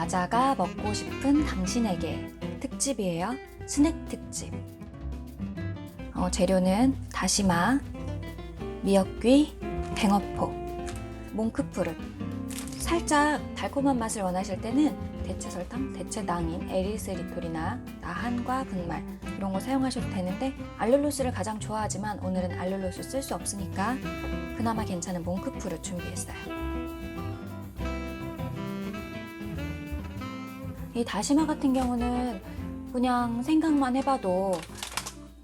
과자가 먹고 싶은 당신에게 특집이에요. 스낵 특집. 어, 재료는 다시마, 미역귀, 뱅어포, 몽크푸릇. 살짝 달콤한 맛을 원하실 때는 대체 설탕, 대체 낭인, 에리스리톨이나 나한과 분말 이런 거 사용하셔도 되는데 알룰로스를 가장 좋아하지만 오늘은 알룰로스 쓸 수 없으니까 그나마 괜찮은 몽크푸릇 준비했어요. 이 다시마 같은 경우는 그냥 생각만 해봐도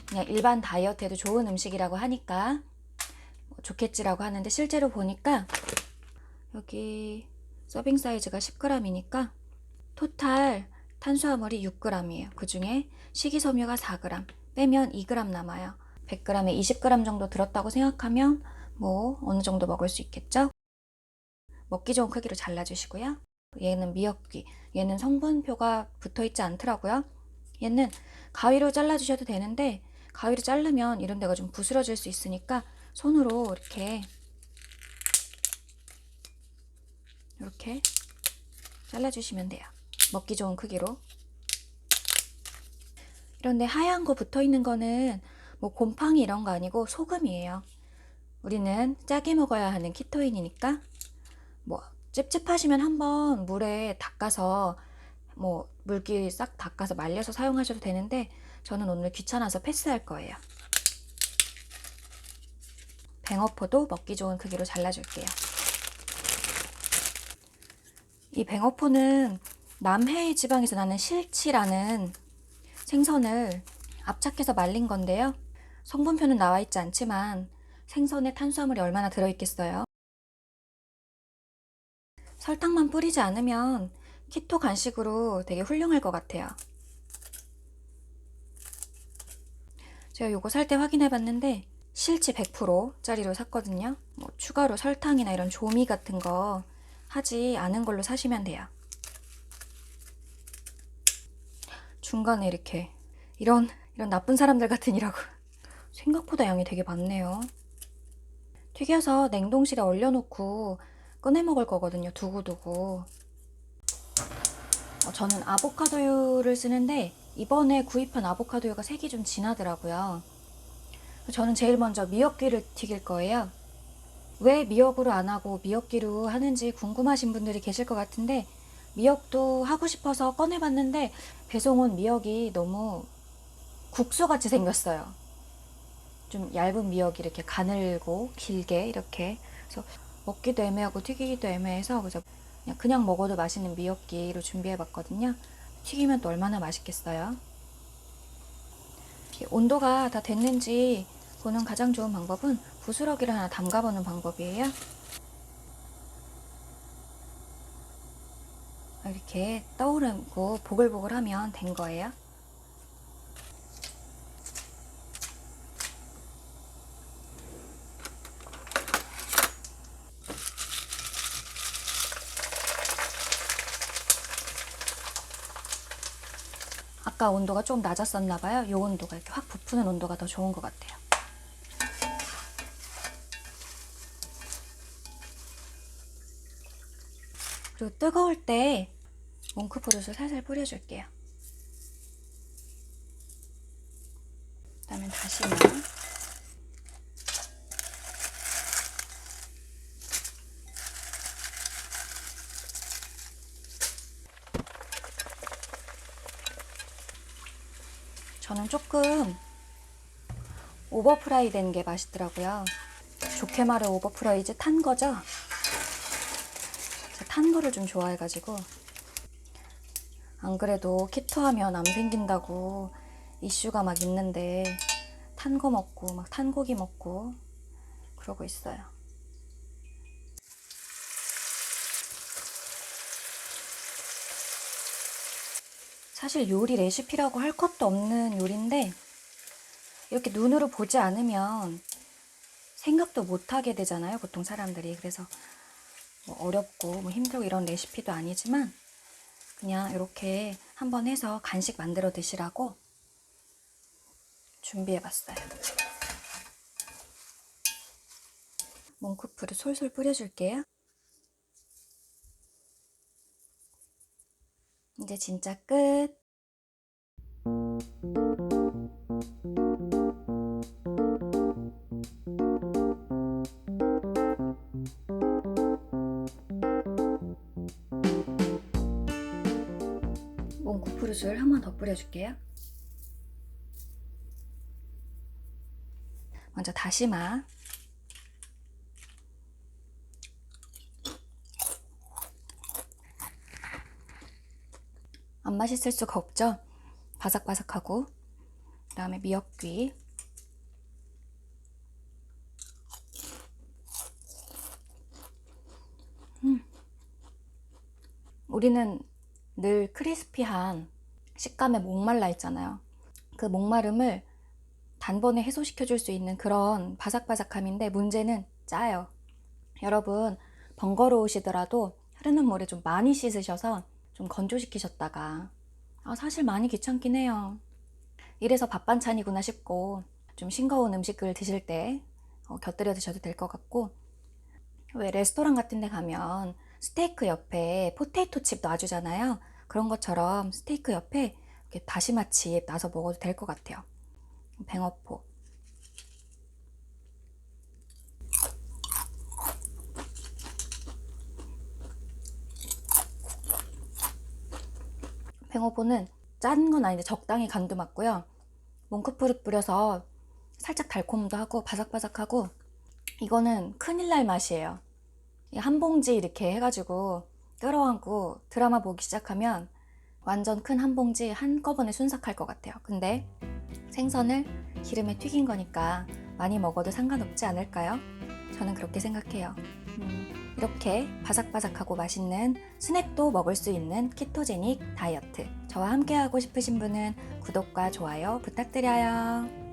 그냥 일반 다이어트에도 좋은 음식이라고 하니까 뭐 좋겠지라고 하는데 실제로 보니까 여기 서빙 사이즈가 10g이니까 토탈 탄수화물이 6g이에요. 그 중에 식이섬유가 4g, 빼면 2g 남아요. 100g에 20g 정도 들었다고 생각하면 뭐 어느 정도 먹을 수 있겠죠? 먹기 좋은 크기로 잘라주시고요. 얘는 미역귀, 얘는 성분표가 붙어 있지 않더라고요. 얘는 가위로 잘라주셔도 되는데 가위로 자르면 이런 데가 좀 부스러질 수 있으니까 손으로 이렇게 이렇게 잘라주시면 돼요. 먹기 좋은 크기로. 이런데 하얀 거 붙어 있는 거는 뭐 곰팡이 이런 거 아니고 소금이에요. 우리는 짜게 먹어야 하는 키토인이니까 뭐 찝찝하시면 한번 물에 닦아서 뭐 물기 싹 닦아서 말려서 사용하셔도 되는데 저는 오늘 귀찮아서 패스할 거예요. 뱅어포도 먹기 좋은 크기로 잘라줄게요. 이 뱅어포는 남해의 지방에서 나는 실치라는 생선을 압착해서 말린 건데요. 성분표는 나와 있지 않지만 생선에 탄수화물이 얼마나 들어있겠어요. 설탕만 뿌리지 않으면 키토 간식으로 되게 훌륭할 것 같아요. 제가 요거 살 때 확인해 봤는데 실치 100%짜리로 샀거든요. 뭐 추가로 설탕이나 이런 조미 같은 거 하지 않은 걸로 사시면 돼요. 중간에 이렇게 이런 이런 나쁜 사람들 같은 이라고 생각보다 양이 되게 많네요. 튀겨서 냉동실에 얼려놓고 꺼내 먹을 거거든요. 두고두고. 어, 저는 아보카도유를 쓰는데 이번에 구입한 아보카도유가 색이 좀 진하더라고요. 저는 제일 먼저 미역귀를 튀길 거예요. 왜 미역으로 안 하고 미역기로 하는지 궁금하신 분들이 계실 것 같은데 미역도 하고 싶어서 꺼내봤는데 배송 온 미역이 너무 국수같이 생겼어요. 좀 얇은 미역이 이렇게 가늘고 길게 이렇게 그래서 먹기도 애매하고 튀기기도 애매해서 그래서 그냥, 그냥 먹어도 맛있는 미역기로 준비해봤거든요. 튀기면 또 얼마나 맛있겠어요. 온도가 다 됐는지 보는 가장 좋은 방법은 부스러기를 하나 담가보는 방법이에요. 이렇게 떠오르고 보글보글하면 된 거예요. 아까 온도가 좀 낮았었나 봐요. 이 온도가 이렇게 확 부푸는 온도가 더 좋은 것 같아요. 그리고 뜨거울 때 몽크푸릇을 살살 뿌려줄게요. 그다음에 다시마. 저는 조금 오버프라이 된 게 맛있더라고요. 좋게 말해 오버프라이즈 탄 거죠? 탄 거를 좀 좋아해가지고 안 그래도 키토 하면 암 생긴다고 이슈가 막 있는데 탄 거 먹고 막 탄 고기 먹고 그러고 있어요. 사실 요리 레시피라고 할 것도 없는 요리인데 이렇게 눈으로 보지 않으면 생각도 못 하게 되잖아요, 보통 사람들이. 그래서 뭐 어렵고 뭐 힘들고 이런 레시피도 아니지만 그냥 이렇게 한번 해서 간식 만들어 드시라고 준비해 봤어요. 몽크푸를 솔솔 뿌려줄게요. 이제 진짜 끝. 몽쿠프루술 한번 더 뿌려줄게요. 먼저 다시마. 맛있을 수가 없죠? 바삭바삭하고. 그 다음에 미역귀. 음. 우리는 늘 크리스피한 식감에 목말라 있잖아요. 그 목마름을 단번에 해소시켜 줄 수 있는 그런 바삭바삭함인데 문제는 짜요. 여러분, 번거로우시더라도 흐르는 물에 좀 많이 씻으셔서 좀 건조시키셨다가 아, 사실 많이 귀찮긴 해요. 이래서 밥 반찬이구나 싶고 좀 싱거운 음식을 드실 때 어, 곁들여 드셔도 될 것 같고 왜 레스토랑 같은 데 가면 스테이크 옆에 포테이토 칩 놔주잖아요. 그런 것처럼 스테이크 옆에 다시마 칩 놔서 먹어도 될 것 같아요. 뱅어포. 뱅어포는 짠 건 아닌데 적당히 간도 맞고요. 몽크푸릇 뿌려서 살짝 달콤도 하고 바삭바삭하고 이거는 큰일 날 맛이에요. 이한 봉지 이렇게 해가지고 끌어안고 드라마 보기 시작하면 완전 큰 한 봉지 한꺼번에 순삭할 것 같아요. 근데 생선을 기름에 튀긴 거니까 많이 먹어도 상관없지 않을까요? 저는 그렇게 생각해요. 음, 이렇게 바삭바삭하고 맛있는 스낵도 먹을 수 있는 키토제닉 다이어트. 저와 함께 하고 싶으신 분은 구독과 좋아요 부탁드려요.